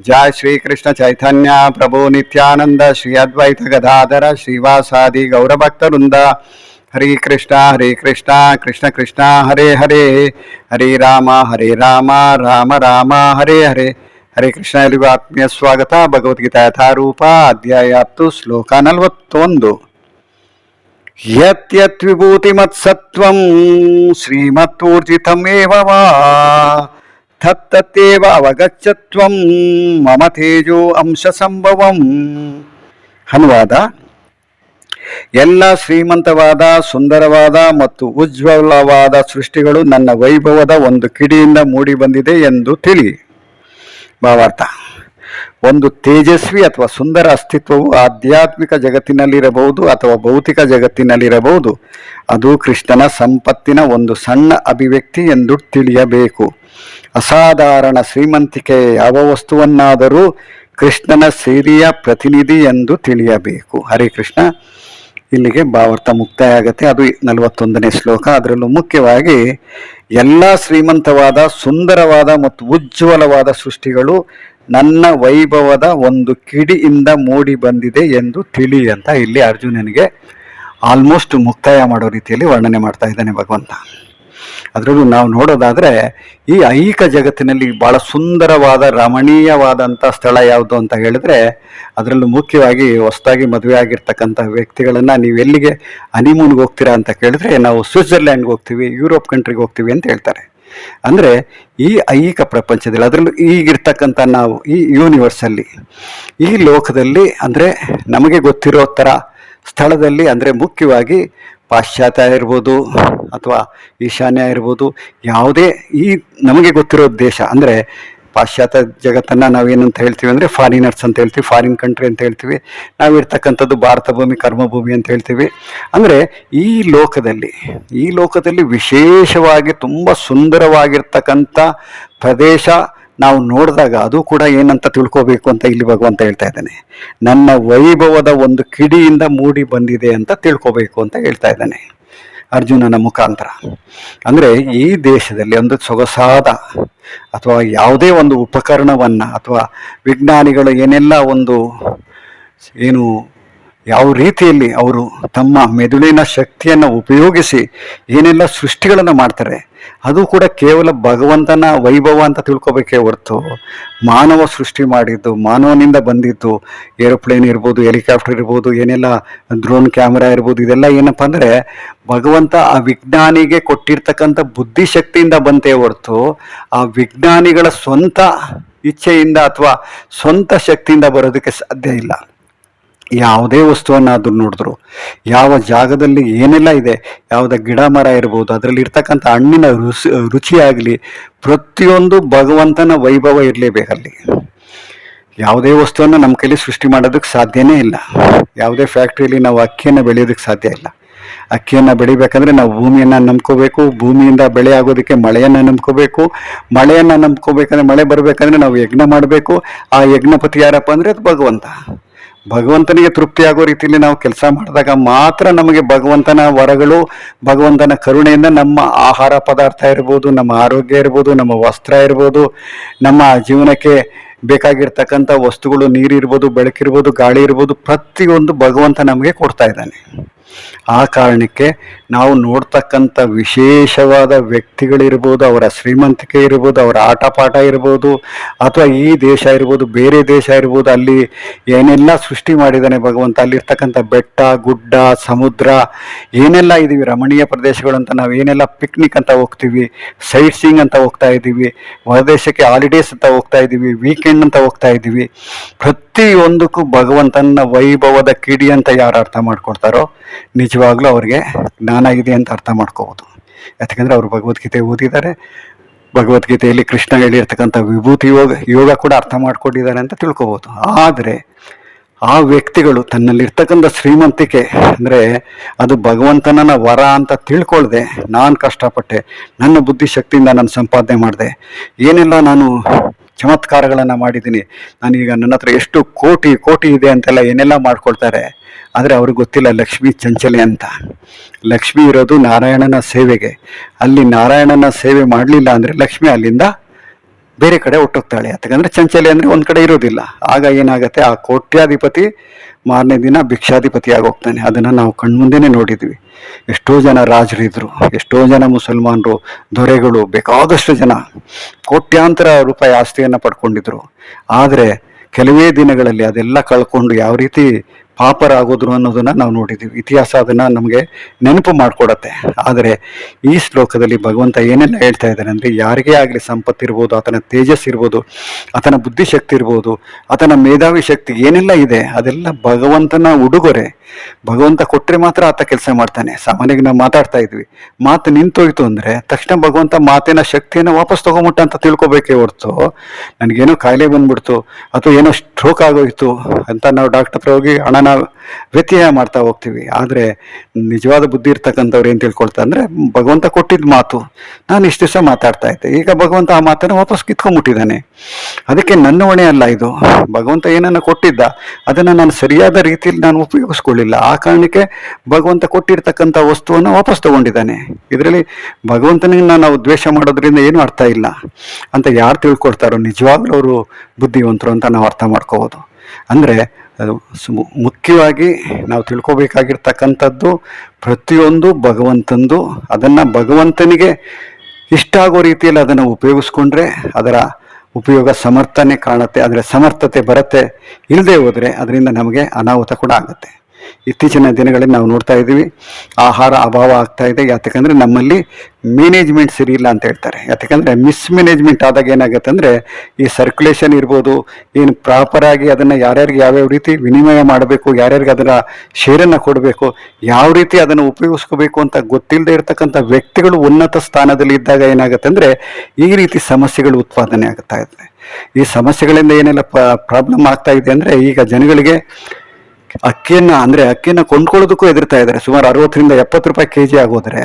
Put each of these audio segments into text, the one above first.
ಶೂನ್ಯವಾದಿ ಪಾಶ್ಚಾತ್ಯ ದೇಶತಾರಿಣಿ ಜಯ ಶ್ರೀ ಕೃಷ್ಣ ಚೈತನ್ಯ ಪ್ರಭು ನಿತ್ಯಾನಂದ ಶ್ರೀ ಅದ್ವೈತ ಗದಾಧರ ಶ್ರೀವಾಸಾದಿ ಗೌರಭಕ್ತವೃಂದ ಹರಿ ಕೃಷ್ಣ ಹರಿ ಕೃಷ್ಣ ಕೃಷ್ಣ ಕೃಷ್ಣ ಹರೇ ಹರೇ ಹರಿ ರಾಮ ಹರೇ ರಾಮ ರಾಮ ರಾಮ ಹರೇ ಹರೇ ಹರೇ ಕೃಷ್ಣ ಎಲ್ಲಿಗೂ ಆತ್ಮೀಯ ಸ್ವಾಗತ ಭಗವದ್ಗೀತಾ ಯಥಾರೂಪ ಅಧ್ಯಾಯ ಹತ್ತು, ಶ್ಲೋಕ ನಲವತ್ತೊಂದು। ಯತ್ ವಿಭೂತಿಮತ್ಸತ್ವಂ ಶ್ರೀಮತ್ತೂರ್ಜಿತಮೇವ ವಾ ತತ್ತೇವ ಅವಗಚ್ಚತ್ವಂ, ಮಮ ತೇಜೋ ಅಂಶ ಸಂಭವಂ. ಅನುವಾದ ಎಲ್ಲ ಶ್ರೀಮಂತವಾದ, ಸುಂದರವಾದ ಮತ್ತು ಉಜ್ವಲವಾದ ಸೃಷ್ಟಿಗಳು ನನ್ನ ವೈಭವದ ಒಂದು ಕಿಡಿಯಿಂದ ಮೂಡಿ ಬಂದಿದೆ ಎಂದು ತಿಳಿ ಭಾವಾರ್ಥ ಒಂದು ತೇಜಸ್ವಿ ಅಥವಾ ಸುಂದರ ಅಸ್ತಿತ್ವವು ಆಧ್ಯಾತ್ಮಿಕ ಜಗತ್ತಿನಲ್ಲಿರಬಹುದು ಅಥವಾ ಭೌತಿಕ ಜಗತ್ತಿನಲ್ಲಿರಬಹುದು. ಅದು ಕೃಷ್ಣನ ಸಂಪತ್ತಿನ ಒಂದು ಸಣ್ಣ ಅಭಿವ್ಯಕ್ತಿ ಎಂದು ತಿಳಿಯಬೇಕು. ಅಸಾಧಾರಣ ಶ್ರೀಮಂತಿಕೆ ಯಾವ ವಸ್ತುವನ್ನಾದರೂ ಕೃಷ್ಣನ ಸಿರಿಯ ಪ್ರತಿನಿಧಿ ಎಂದು ತಿಳಿಯಬೇಕು. ಹರೇ ಕೃಷ್ಣ. ಇಲ್ಲಿಗೆ ಭಾವಾರ್ಥ ಮುಕ್ತಾಯ ಆಗುತ್ತೆ ಅದು ನಲವತ್ತೊಂದನೇ ಶ್ಲೋಕ. ಅದರಲ್ಲೂ ಮುಖ್ಯವಾಗಿ ಎಲ್ಲ ಶ್ರೀಮಂತವಾದ, ಸುಂದರವಾದ ಮತ್ತು ಉಜ್ವಲವಾದ ಸೃಷ್ಟಿಗಳು ನನ್ನ ವೈಭವದ ಒಂದು ಕಿಡಿಯಿಂದ ಮೂಡಿ ಬಂದಿದೆ ಎಂದು ತಿಳಿ ಅಂತ ಇಲ್ಲಿ ಅರ್ಜುನನಿಗೆ ಆಲ್ಮೋಸ್ಟ್ ಮುಕ್ತಾಯ ಮಾಡೋ ರೀತಿಯಲ್ಲಿ ವರ್ಣನೆ ಮಾಡ್ತಾ ಇದ್ದಾನೆ ಭಗವಂತ. ಅದರಲ್ಲೂ ನಾವು ನೋಡೋದಾದರೆ ಈ ಐಹಿಕ ಜಗತ್ತಿನಲ್ಲಿ ಭಾಳ ಸುಂದರವಾದ ರಮಣೀಯವಾದಂಥ ಸ್ಥಳ ಯಾವುದು ಅಂತ ಹೇಳಿದ್ರೆ ಅದರಲ್ಲೂ ಮುಖ್ಯವಾಗಿ ಹೊಸದಾಗಿ ಮದುವೆ ಆಗಿರ್ತಕ್ಕಂಥ ವ್ಯಕ್ತಿಗಳನ್ನು ನೀವು ಎಲ್ಲಿಗೆ ಹನಿಮೂನ್ಗೆ ಹೋಗ್ತೀರಾ ಅಂತ ಕೇಳಿದ್ರೆ ನಾವು ಸ್ವಿಟ್ಜರ್ಲ್ಯಾಂಡ್ಗೆ ಹೋಗ್ತೀವಿ ಯುರೋಪ್ ಕಂಟ್ರಿಗೆ ಹೋಗ್ತೀವಿ ಅಂತ ಹೇಳ್ತಾರೆ. ಅಂದರೆ ಈ ಐಹಿಕ ಪ್ರಪಂಚದಲ್ಲಿ ಅದರಲ್ಲೂ ಈಗಿರ್ತಕ್ಕಂಥ ನಾವು ಈ ಯೂನಿವರ್ಸಲ್ಲಿ ಈ ಲೋಕದಲ್ಲಿ ಅಂದರೆ ನಮಗೆ ಗೊತ್ತಿರೋ ಥರ ಸ್ಥಳದಲ್ಲಿ ಅಂದರೆ ಮುಖ್ಯವಾಗಿ ಪಾಶ್ಚಾತ್ಯ ಇರ್ಬೋದು ಅಥವಾ ಈಶಾನ್ಯ ಇರ್ಬೋದು, ಯಾವುದೇ ಈ ನಮಗೆ ಗೊತ್ತಿರೋ ದೇಶ ಅಂದರೆ ಪಾಶ್ಚಾತ್ಯ ಜಗತ್ತನ್ನು ನಾವೇನಂತ ಹೇಳ್ತೀವಿ ಅಂದರೆ ಫಾರಿನರ್ಸ್ ಅಂತ ಹೇಳ್ತೀವಿ ಫಾರಿನ್ ಕಂಟ್ರಿ ಅಂತ ಹೇಳ್ತೀವಿ. ನಾವು ಇರ್ತಕ್ಕಂಥದ್ದು ಭಾರತ ಭೂಮಿ ಕರ್ಮಭೂಮಿ ಅಂತ ಹೇಳ್ತೀವಿ. ಅಂದರೆ ಈ ಲೋಕದಲ್ಲಿ ಈ ಲೋಕದಲ್ಲಿ ವಿಶೇಷವಾಗಿ ತುಂಬ ಸುಂದರವಾಗಿರ್ತಕ್ಕಂಥ ಪ್ರದೇಶ ನಾವು ನೋಡಿದಾಗ ಅದು ಕೂಡ ಏನಂತ ತಿಳ್ಕೋಬೇಕು ಅಂತ ಇಲ್ಲಿ ಭಗವಂತ ಹೇಳ್ತಾ ಇದ್ದಾನೆ. ನನ್ನ ವೈಭವದ ಒಂದು ಕಿಡಿಯಿಂದ ಮೂಡಿ ಬಂದಿದೆ ಅಂತ ತಿಳ್ಕೋಬೇಕು ಅಂತ ಹೇಳ್ತಾ ಇದ್ದಾನೆ. ಅರ್ಜುನನ ಮುಖಾಂತರ. ಅಂದರೆ ಈ ದೇಶದಲ್ಲಿ ಒಂದು ಸೊಗಸಾದ ಅಥವಾ ಯಾವುದೇ ಒಂದು ಉಪಕರಣವನ್ನು ಅಥವಾ ವಿಜ್ಞಾನಿಗಳು ಏನೆಲ್ಲ ಒಂದು ಏನು ಯಾವ ರೀತಿಯಲ್ಲಿ ಅವರು ತಮ್ಮ ಮೆದುಳಿನ ಶಕ್ತಿಯನ್ನು ಉಪಯೋಗಿಸಿ ಏನೆಲ್ಲ ಸೃಷ್ಟಿಗಳನ್ನು ಮಾಡ್ತಾರೆ, ಅದು ಕೂಡ ಕೇವಲ ಭಗವಂತನ ವೈಭವ ಅಂತ ತಿಳ್ಕೊಬೇಕೇ ಹೊರತು ಮಾನವ ಸೃಷ್ಟಿ ಮಾಡಿದ್ದು, ಮಾನವನಿಂದ ಬಂದಿದ್ದು, ಏರೋಪ್ಲೇನ್ ಇರ್ಬೋದು, ಹೆಲಿಕಾಪ್ಟರ್ ಇರ್ಬೋದು, ಏನೆಲ್ಲ ಡ್ರೋನ್ ಕ್ಯಾಮ್ರಾ ಇರ್ಬೋದು, ಇದೆಲ್ಲ ಏನಪ್ಪ ಅಂದರೆ ಭಗವಂತ ಆ ವಿಜ್ಞಾನಿಗೆ ಕೊಟ್ಟಿರ್ತಕ್ಕಂಥ ಬುದ್ಧಿಶಕ್ತಿಯಿಂದ ಬಂತೇ ಹೊರತು ಆ ವಿಜ್ಞಾನಿಗಳ ಸ್ವಂತ ಇಚ್ಛೆಯಿಂದ ಅಥವಾ ಸ್ವಂತ ಶಕ್ತಿಯಿಂದ ಬರೋದಕ್ಕೆ ಸಾಧ್ಯ ಇಲ್ಲ. ಯಾವುದೇ ವಸ್ತುವನ್ನಾದರೂ ನೋಡಿದ್ರು. ಯಾವ ಜಾಗದಲ್ಲಿ ಏನೆಲ್ಲ ಇದೆ, ಯಾವುದ ಗಿಡ ಮರ ಇರ್ಬೋದು, ಅದರಲ್ಲಿ ಇರ್ತಕ್ಕಂಥ ಹಣ್ಣಿನ ರುಚಿ ರುಚಿಯಾಗಲಿ ಪ್ರತಿಯೊಂದು ಭಗವಂತನ ವೈಭವ ಇರಲೇಬೇಕಲ್ಲಿ ಯಾವುದೇ ವಸ್ತುವನ್ನು ನಮ್ಮ ಕೈಲಿ ಸೃಷ್ಟಿ ಮಾಡೋದಕ್ಕೆ ಸಾಧ್ಯನೇ ಇಲ್ಲ. ಯಾವುದೇ ಫ್ಯಾಕ್ಟ್ರಿಯಲ್ಲಿ ನಾವು ಅಕ್ಕಿಯನ್ನು ಬೆಳೆಯೋದಕ್ಕೆ ಸಾಧ್ಯ ಇಲ್ಲ. ಅಕ್ಕಿಯನ್ನು ಬೆಳಿಬೇಕಂದ್ರೆ ನಾವು ಭೂಮಿಯನ್ನು ನಂಬ್ಕೋಬೇಕು, ಭೂಮಿಯಿಂದ ಬೆಳೆ ಆಗೋದಕ್ಕೆ ಮಳೆಯನ್ನು ನಂಬ್ಕೋಬೇಕು, ಮಳೆಯನ್ನು ನಂಬ್ಕೋಬೇಕಂದ್ರೆ ಮಳೆ ಬರಬೇಕಂದ್ರೆ ನಾವು ಯಜ್ಞ ಮಾಡಬೇಕು. ಆ ಯಜ್ಞಪತಿ ಯಾರಪ್ಪ ಅಂದರೆ ಅದು ಭಗವಂತ. ಭಗವಂತನಿಗೆ ತೃಪ್ತಿಯಾಗೋ ರೀತಿಯಲ್ಲಿ ನಾವು ಕೆಲಸ ಮಾಡಿದಾಗ ಮಾತ್ರ ನಮಗೆ ಭಗವಂತನ ವರಗಳು, ಭಗವಂತನ ಕರುಣೆಯಿಂದ ನಮ್ಮ ಆಹಾರ ಪದಾರ್ಥ ಇರ್ಬೋದು, ನಮ್ಮ ಆರೋಗ್ಯ ಇರ್ಬೋದು, ನಮ್ಮ ವಸ್ತ್ರ ಇರ್ಬೋದು, ನಮ್ಮ ಜೀವನಕ್ಕೆ ಬೇಕಾಗಿರ್ತಕ್ಕಂಥ ವಸ್ತುಗಳು ನೀರಿರ್ಬೋದು ಬೆಳಕಿರ್ಬೋದು ಗಾಳಿ ಇರ್ಬೋದು, ಪ್ರತಿಯೊಂದು ಭಗವಂತ ನಮಗೆ ಕೊಡ್ತಾ ಇದ್ದಾನೆ. ಆ ಕಾರಣಕ್ಕೆ ನಾವು ನೋಡ್ತಕ್ಕಂಥ ವಿಶೇಷವಾದ ವ್ಯಕ್ತಿಗಳಿರ್ಬೋದು, ಅವರ ಶ್ರೀಮಂತಿಕೆ ಇರ್ಬೋದು, ಅವರ ಆಟಪಾಠ ಇರ್ಬೋದು, ಅಥವಾ ಈ ದೇಶ ಇರ್ಬೋದು, ಬೇರೆ ದೇಶ ಇರ್ಬೋದು, ಅಲ್ಲಿ ಏನೆಲ್ಲ ಸೃಷ್ಟಿ ಮಾಡಿದ್ದಾನೆ ಭಗವಂತ, ಅಲ್ಲಿರ್ತಕ್ಕಂಥ ಬೆಟ್ಟ, ಗುಡ್ಡ, ಸಮುದ್ರ, ಏನೆಲ್ಲ ಇದ್ದೀವಿ, ರಮಣೀಯ ಪ್ರದೇಶಗಳು ಅಂತ ನಾವು ಏನೆಲ್ಲ ಪಿಕ್ನಿಕ್ ಅಂತ ಹೋಗ್ತೀವಿ ಸೈಟ್ ಸೀಯಿಂಗ್ ಅಂತ ಹೋಗ್ತಾ ಇದ್ದೀವಿ, ಹೊರದೇಶಕ್ಕೆ ಹಾಲಿಡೇಸ್ ಅಂತ ಹೋಗ್ತಾ ಇದ್ದೀವಿ ವೀಕೆಂಡ್ ಅಂತ ಹೋಗ್ತಾ ಇದ್ದೀವಿ, ಪ್ರತಿಯೊಂದಕ್ಕೂ ಭಗವಂತನ ವೈಭವದ ಕಿಡಿ ಅಂತ ಯಾರು ಅರ್ಥ ಮಾಡ್ಕೊಡ್ತಾರೋ, ನಿಜವಾಗ್ಲೂ ಅವ್ರಿಗೆ ಜ್ಞಾನ ಇದೆ ಅಂತ ಅರ್ಥ ಮಾಡ್ಕೋಬೋದು. ಯಾಕಂದರೆ ಅವರು ಭಗವದ್ಗೀತೆ ಓದಿದ್ದಾರೆ. ಭಗವದ್ಗೀತೆಯಲ್ಲಿ ಕೃಷ್ಣ ಹೇಳಿರ್ತಕ್ಕಂಥ ವಿಭೂತಿ ಯೋಗ ಯೋಗ ಕೂಡ ಅರ್ಥ ಮಾಡ್ಕೊಂಡಿದ್ದಾರೆ ಅಂತ ತಿಳ್ಕೊಬೋದು. ಆದರೆ ಆ ವ್ಯಕ್ತಿಗಳು ತನ್ನಲ್ಲಿರ್ತಕ್ಕಂಥ ಶ್ರೀಮಂತಿಕೆ, ಅಂದರೆ ಅದು ಭಗವಂತನನ್ನ ವರ ಅಂತ ತಿಳ್ಕೊಳ್ದೆ, ನಾನು ಕಷ್ಟಪಟ್ಟೆ, ನನ್ನ ಬುದ್ಧಿಶಕ್ತಿಯಿಂದ ನಾನು ಸಂಪಾದನೆ ಮಾಡಿದೆ, ಏನೆಲ್ಲ ನಾನು ಚಮತ್ಕಾರಗಳನ್ನು ಮಾಡಿದ್ದೀನಿ. ನಾನೀಗ ನನ್ನ ಹತ್ರ ಎಷ್ಟು ಕೋಟಿ ಕೋಟಿ ಇದೆ ಅಂತೆಲ್ಲ ಏನೆಲ್ಲ ಮಾಡ್ಕೊಳ್ತಾರೆ. ಆದರೆ ಅವ್ರಿಗೆ ಗೊತ್ತಿಲ್ಲ ಲಕ್ಷ್ಮಿ ಚಂಚಲೆ ಅಂತ. ಲಕ್ಷ್ಮಿ ಇರೋದು ನಾರಾಯಣನ ಸೇವೆಗೆ. ಅಲ್ಲಿ ನಾರಾಯಣನ ಸೇವೆ ಮಾಡಲಿಲ್ಲ ಅಂದರೆ ಲಕ್ಷ್ಮಿ ಅಲ್ಲಿಂದ ಬೇರೆ ಕಡೆ ಹೊಟ್ಟೋಗ್ತಾಳೆ ಯಾಕಂದರೆ ಚಂಚಲೆ ಅಂದ್ರೆ ಒಂದು ಕಡೆ ಇರೋದಿಲ್ಲ ಆಗ ಏನಾಗುತ್ತೆ? ಆ ಕೋಟ್ಯಾಧಿಪತಿ ಮಾರನೇ ದಿನ ಭಿಕ್ಷಾಧಿಪತಿ ಆಗೋಗ್ತಾನೆ. ಅದನ್ನ ನಾವು ಕಣ್ಮುಂದೆನೆ ನೋಡಿದ್ವಿ. ಎಷ್ಟೋ ಜನ ರಾಜರಿದ್ರು, ಎಷ್ಟೋ ಜನ ಮುಸಲ್ಮಾನರು, ದೊರೆಗಳು, ಬೇಕಾದಷ್ಟು ಜನ ಕೋಟ್ಯಾಂತರ ರೂಪಾಯಿ ಆಸ್ತಿಯನ್ನ ಪಡ್ಕೊಂಡಿದ್ರು. ಆದರೆ ಕೆಲವೇ ದಿನಗಳಲ್ಲಿ ಅದೆಲ್ಲ ಕಳ್ಕೊಂಡು ಯಾವ ರೀತಿ ಪಾಪರಾಗೋದ್ರು ಅನ್ನೋದನ್ನ ನಾವು ನೋಡಿದ್ದೀವಿ ಇತಿಹಾಸ ಅದನ್ನ ನಮಗೆ ನೆನಪು ಮಾಡಿಕೊಡತ್ತೆ. ಆದರೆ ಈ ಶ್ಲೋಕದಲ್ಲಿ ಭಗವಂತ ಏನೆಲ್ಲ ಹೇಳ್ತಾ ಇದ್ದಾನೆ ಅಂದ್ರೆ ಯಾರಿಗೇ ಆಗಲಿ ಸಂಪತ್ತಿರ್ಬೋದು ಆತನ ತೇಜಸ್ ಇರ್ಬೋದು, ಆತನ ಬುದ್ಧಿಶಕ್ತಿ ಇರ್ಬೋದು, ಆತನ ಮೇಧಾವಿ ಶಕ್ತಿ ಏನೆಲ್ಲ ಇದೆ, ಅದೆಲ್ಲ ಭಗವಂತನ ಉಡುಗೊರೆ. ಭಗವಂತ ಕೊಟ್ಟರೆ ಮಾತ್ರ ಆತ ಕೆಲಸ ಮಾಡ್ತಾನೆ. ಸಾಮಾನ್ಯವಾಗಿ ನಾವು ಮಾತಾಡ್ತಾ ಇದ್ವಿ. ಮಾತು ನಿಂತೋಯ್ತು ಅಂದ್ರೆ ತಕ್ಷಣ ಭಗವಂತ ಮಾತಿನ ಶಕ್ತಿಯನ್ನು ವಾಪಸ್ ತಗೊಂಬಿಟ್ಟ ಅಂತ ತಿಳ್ಕೊಬೇಕೇ ಹೊರ್ತು ನನಗೇನೋ ಕಾಯಿಲೆ ಬಂದ್ಬಿಡ್ತು, ಅಥವಾ ಏನೋ ಸ್ಟ್ರೋಕ್ ಆಗೋಯ್ತು ಅಂತ ನಾವು ಡಾಕ್ಟರ್ ಹತ್ರ ಹೋಗಿ ಹಣನ ವ್ಯತ್ಯಯ ಮಾಡ್ತಾ ಹೋಗ್ತೀವಿ. ಆದರೆ ನಿಜವಾದ ಬುದ್ಧಿ ಇರ್ತಕ್ಕಂಥವ್ರು ಏನು ತಿಳ್ಕೊಳ್ತಾರೆ ಅಂದ್ರೆ ಭಗವಂತ ಕೊಟ್ಟಿದ್ದ ಮಾತು. ನಾನು ಇಷ್ಟು ದಿವಸ ಮಾತಾಡ್ತಾ ಇದ್ದೆ. ಈಗ ಭಗವಂತ ಆ ಮಾತನ್ನು ವಾಪಸ್ ಕಿತ್ಕೊಂಡ್ಬಿಟ್ಟಿದ್ದಾನೆ. ಅದಕ್ಕೆ ನನ್ನ ಹೊಣೆ ಅಲ್ಲ ಇದು. ಭಗವಂತ ಏನನ್ನ ಕೊಟ್ಟಿದ್ದ, ಅದನ್ನ ನಾನು ಸರಿಯಾದ ರೀತಿಯಲ್ಲಿ ನಾನು ಉಪಯೋಗಿಸ್ಕೊಳ್ಳಿಲ್ಲ. ಆ ಕಾರಣಕ್ಕೆ ಭಗವಂತ ಕೊಟ್ಟಿರ್ತಕ್ಕಂಥ ವಸ್ತುವನ್ನು ವಾಪಸ್ ತಗೊಂಡಿದ್ದಾನೆ. ಇದರಲ್ಲಿ ಭಗವಂತನಿಗೆ ನಾನು ದ್ವೇಷ ಮಾಡೋದ್ರಿಂದ ಏನು ಅರ್ಥ ಇಲ್ಲ. ಅಂತ ಯಾರು ತಿಳ್ಕೊಳ್ತಾರೋ ನಿಜವಾಗ್ಲೂ ಅವರು ಬುದ್ಧಿವಂತರು ಅಂತ ನಾವು ಅರ್ಥ ಮಾಡ್ಕೋಬೋದು. ಅಂದರೆ ಮುಖ್ಯವಾಗಿ ನಾವು ತಿಳ್ಕೊಬೇಕಾಗಿರ್ತಕ್ಕಂಥದ್ದು ಪ್ರತಿಯೊಂದು ಭಗವಂತಂದು ಅದನ್ನು ಭಗವಂತನಿಗೆ ಇಷ್ಟ ಆಗೋ ರೀತಿಯಲ್ಲಿ ಅದನ್ನು ಉಪಯೋಗಿಸ್ಕೊಂಡ್ರೆ ಅದರ ಉಪಯೋಗ ಸಮರ್ಥನೆ ಕಾಣುತ್ತೆ ಅದರ ಸಮರ್ಥತೆ ಬರುತ್ತೆ ಇಲ್ಲದೆ ಹೋದರೆ ಅದರಿಂದ ನಮಗೆ ಅನಾಹುತ ಕೂಡ ಆಗುತ್ತೆ. ಇತ್ತೀಚಿನ ದಿನಗಳಲ್ಲಿ ನಾವು ನೋಡ್ತಾ ಇದ್ದೀವಿ, ಆಹಾರ ಅಭಾವ ಆಗ್ತಾ ಇದೆ. ಯಾತಕ್ಕಂದರೆ ನಮ್ಮಲ್ಲಿ ಮ್ಯಾನೇಜ್ಮೆಂಟ್ ಸರಿ ಇಲ್ಲ ಅಂತ ಹೇಳ್ತಾರೆ. ಯಾತಕ್ಕಂದರೆ ಮಿಸ್ಮ್ಯಾನೇಜ್ಮೆಂಟ್ ಆದಾಗ ಏನಾಗುತ್ತೆ ಅಂದರೆ ಈ ಸರ್ಕ್ಯುಲೇಷನ್ ಇರ್ಬೋದು, ಏನು ಪ್ರಾಪರಾಗಿ ಅದನ್ನು ಯಾರ್ಯಾರಿಗೆ ಯಾವ್ಯಾವ ರೀತಿ ವಿನಿಮಯ ಮಾಡಬೇಕು, ಯಾರ್ಯಾರಿಗೆ ಅದರ ಶೇರನ್ನು ಕೊಡಬೇಕು, ಯಾವ ರೀತಿ ಅದನ್ನು ಉಪಯೋಗಿಸ್ಕೋಬೇಕು ಅಂತ ಗೊತ್ತಿಲ್ಲದೆ ಇರತಕ್ಕಂಥ ವ್ಯಕ್ತಿಗಳು ಉನ್ನತ ಸ್ಥಾನದಲ್ಲಿ ಇದ್ದಾಗ ಏನಾಗುತ್ತೆ ಅಂದರೆ ಈ ರೀತಿ ಸಮಸ್ಯೆಗಳು ಉತ್ಪಾದನೆ ಆಗ್ತಾ ಇದೆ. ಈ ಸಮಸ್ಯೆಗಳಿಂದ ಏನೆಲ್ಲ ಪ್ರಾಬ್ಲಮ್ ಆಗ್ತಾ ಇದೆ ಅಂದ್ರೆ ಈಗ ಜನಗಳಿಗೆ ಅಕ್ಕಿಯನ್ನ ಅಂದ್ರೆ ಅಕ್ಕಿಯನ್ನ ಕೊಂಡ್ಕೊಳ್ಳೋದಕ್ಕೂ ಎದುರ್ತಾ ಇದ್ದಾರೆ. ಸುಮಾರು ಅರವತ್ತರಿಂದ ಎಪ್ಪತ್ತು ರೂಪಾಯಿ ಕೆ ಜಿ ಆಗೋದ್ರೆ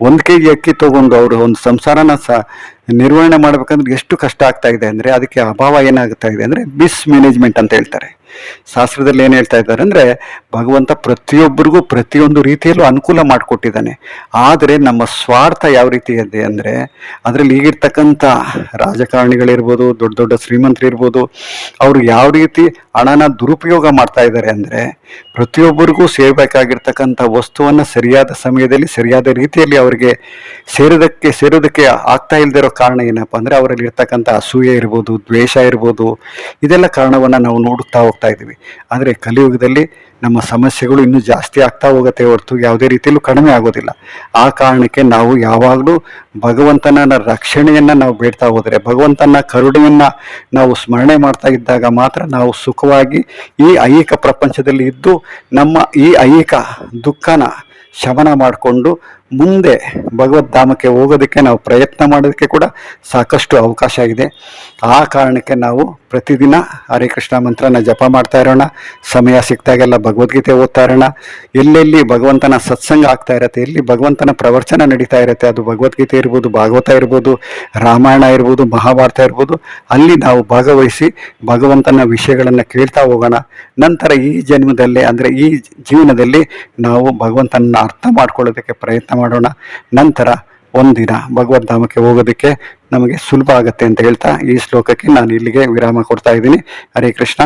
ಒಂದು ಕೆ ಜಿ ಅಕ್ಕಿ ತಗೊಂಡು ಅವರು ಒಂದು ಸಂಸಾರನ ಸ ನಿರ್ವಹಣೆ ಮಾಡ್ಬೇಕಂದ್ರೆ ಎಷ್ಟು ಕಷ್ಟ ಆಗ್ತಾ ಇದೆ ಅಂದ್ರೆ ಅದಕ್ಕೆ ಅಭಾವ ಏನಾಗ್ತಾ ಇದೆ ಅಂದ್ರೆ ಮಿಸ್ ಮ್ಯಾನೇಜ್ಮೆಂಟ್ ಅಂತ ಹೇಳ್ತಾರೆ. ಶಾಸ್ತ್ರದಲ್ಲಿ ಏನು ಹೇಳ್ತಾ ಇದ್ದಾರೆ ಅಂದ್ರೆ, ಭಗವಂತ ಪ್ರತಿಯೊಬ್ಬರಿಗೂ ಪ್ರತಿಯೊಂದು ರೀತಿಯಲ್ಲೂ ಅನುಕೂಲ ಮಾಡಿಕೊಟ್ಟಿದ್ದಾನೆ. ಆದರೆ ನಮ್ಮ ಸ್ವಾರ್ಥ ಯಾವ ರೀತಿ ಇದೆ ಅಂದ್ರೆ, ಅದರಲ್ಲಿ ಈಗಿರ್ತಕ್ಕಂಥ ರಾಜಕಾರಣಿಗಳಿರ್ಬೋದು, ದೊಡ್ಡ ದೊಡ್ಡ ಶ್ರೀಮಂತರು ಇರ್ಬೋದು ಅವರು ಯಾವ ರೀತಿ ಹಣನ ದುರುಪಯೋಗ ಮಾಡ್ತಾ ಇದ್ದಾರೆ ಅಂದ್ರೆ, ಪ್ರತಿಯೊಬ್ಬರಿಗೂ ಸೇರಬೇಕಾಗಿರ್ತಕ್ಕಂಥ ವಸ್ತುವನ್ನ ಸರಿಯಾದ ಸಮಯದಲ್ಲಿ, ಸರಿಯಾದ ರೀತಿಯಲ್ಲಿ ಅವರಿಗೆ ಸೇರೋದಕ್ಕೆ ಸೇರೋದಕ್ಕೆ ಆಗ್ತಾ ಇಲ್ದಿರೋ ಕಾರಣ ಏನಪ್ಪಾ ಅಂದ್ರೆ ಅವರಲ್ಲಿ ಇರ್ತಕ್ಕಂಥ ಅಸೂಯೆ ಇರ್ಬೋದು, ದ್ವೇಷ ಇರ್ಬೋದು, ಇದೆಲ್ಲ ಕಾರಣವನ್ನ ನಾವು ನೋಡುತ್ತಾ ಹೋಗ್ತಾ ಇದ್ದೀವಿ. ಆದರೆ ಕಲಿಯುಗದಲ್ಲಿ ನಮ್ಮ ಸಮಸ್ಯೆಗಳು ಇನ್ನೂ ಜಾಸ್ತಿ ಆಗ್ತಾ ಹೋಗುತ್ತೆ ಹೊರತು ಯಾವುದೇ ರೀತಿಯಲ್ಲೂ ಕಡಿಮೆ ಆಗೋದಿಲ್ಲ. ಆ ಕಾರಣಕ್ಕೆ ನಾವು ಯಾವಾಗಲೂ ಭಗವಂತನ ರಕ್ಷಣೆಯನ್ನು ನಾವು ಬೇಡ್ತಾ ಹೋದರೆ, ಭಗವಂತನ ಕರುಣೆಯನ್ನು ನಾವು ಸ್ಮರಣೆ ಮಾಡ್ತಾ ಇದ್ದಾಗ ಮಾತ್ರ ನಾವು ಸುಖವಾಗಿ ಈ ಐಹಿಕ ಪ್ರಪಂಚದಲ್ಲಿ ಇದ್ದು ನಮ್ಮ ಈ ಐಹಿಕ ದುಃಖನ ಶಮನ ಮಾಡಿಕೊಂಡು ಮುಂದೆ ಭಗವದ್ಧಾಮಕ್ಕೆ ಹೋಗೋದಕ್ಕೆ ನಾವು ಪ್ರಯತ್ನ ಮಾಡೋದಕ್ಕೆ ಕೂಡ ಸಾಕಷ್ಟು ಅವಕಾಶ ಆಗಿದೆ. ಆ ಕಾರಣಕ್ಕೆ ನಾವು ಪ್ರತಿದಿನ ಹರೇ ಕೃಷ್ಣ ಮಂತ್ರನ ಜಪ ಮಾಡ್ತಾ ಇರೋಣ. ಸಮಯ ಸಿಕ್ತಾಗೆಲ್ಲ ಭಗವದ್ಗೀತೆ ಓದ್ತಾ ಇರೋಣ. ಎಲ್ಲೆಲ್ಲಿ ಭಗವಂತನ ಸತ್ಸಂಗ ಆಗ್ತಾ ಇರತ್ತೆ, ಎಲ್ಲಿ ಭಗವಂತನ ಪ್ರವಚನ ನಡೀತಾ ಇರುತ್ತೆ, ಅದು ಭಗವದ್ಗೀತೆ ಇರ್ಬೋದು, ಭಾಗವತ ಇರ್ಬೋದು, ರಾಮಾಯಣ ಇರ್ಬೋದು, ಮಹಾಭಾರತ ಇರ್ಬೋದು, ಅಲ್ಲಿ ನಾವು ಭಾಗವಹಿಸಿ ಭಗವಂತನ ವಿಷಯಗಳನ್ನು ಕೇಳ್ತಾ ಹೋಗೋಣ. ನಂತರ ಈ ಜನ್ಮದಲ್ಲಿ, ಅಂದರೆ ಈ ಜೀವನದಲ್ಲಿ ನಾವು ಭಗವಂತನ ಅರ್ಥ ಮಾಡ್ಕೊಳ್ಳೋದಕ್ಕೆ ಮಾಡೋಣ. ನಂತರ ಒಂದಿನ ಭಗವದ್ಧಾಮಕ್ಕೆ ಹೋಗೋದಕ್ಕೆ ನಮಗೆ ಸುಲಭ ಆಗುತ್ತೆ ಅಂತ ಹೇಳ್ತಾ ಈ ಶ್ಲೋಕಕ್ಕೆ ನಾನು ಇಲ್ಲಿಗೆ ವಿರಾಮ ಕೊಡ್ತಾ ಇದ್ದೀನಿ. ಹರೇ ಕೃಷ್ಣ.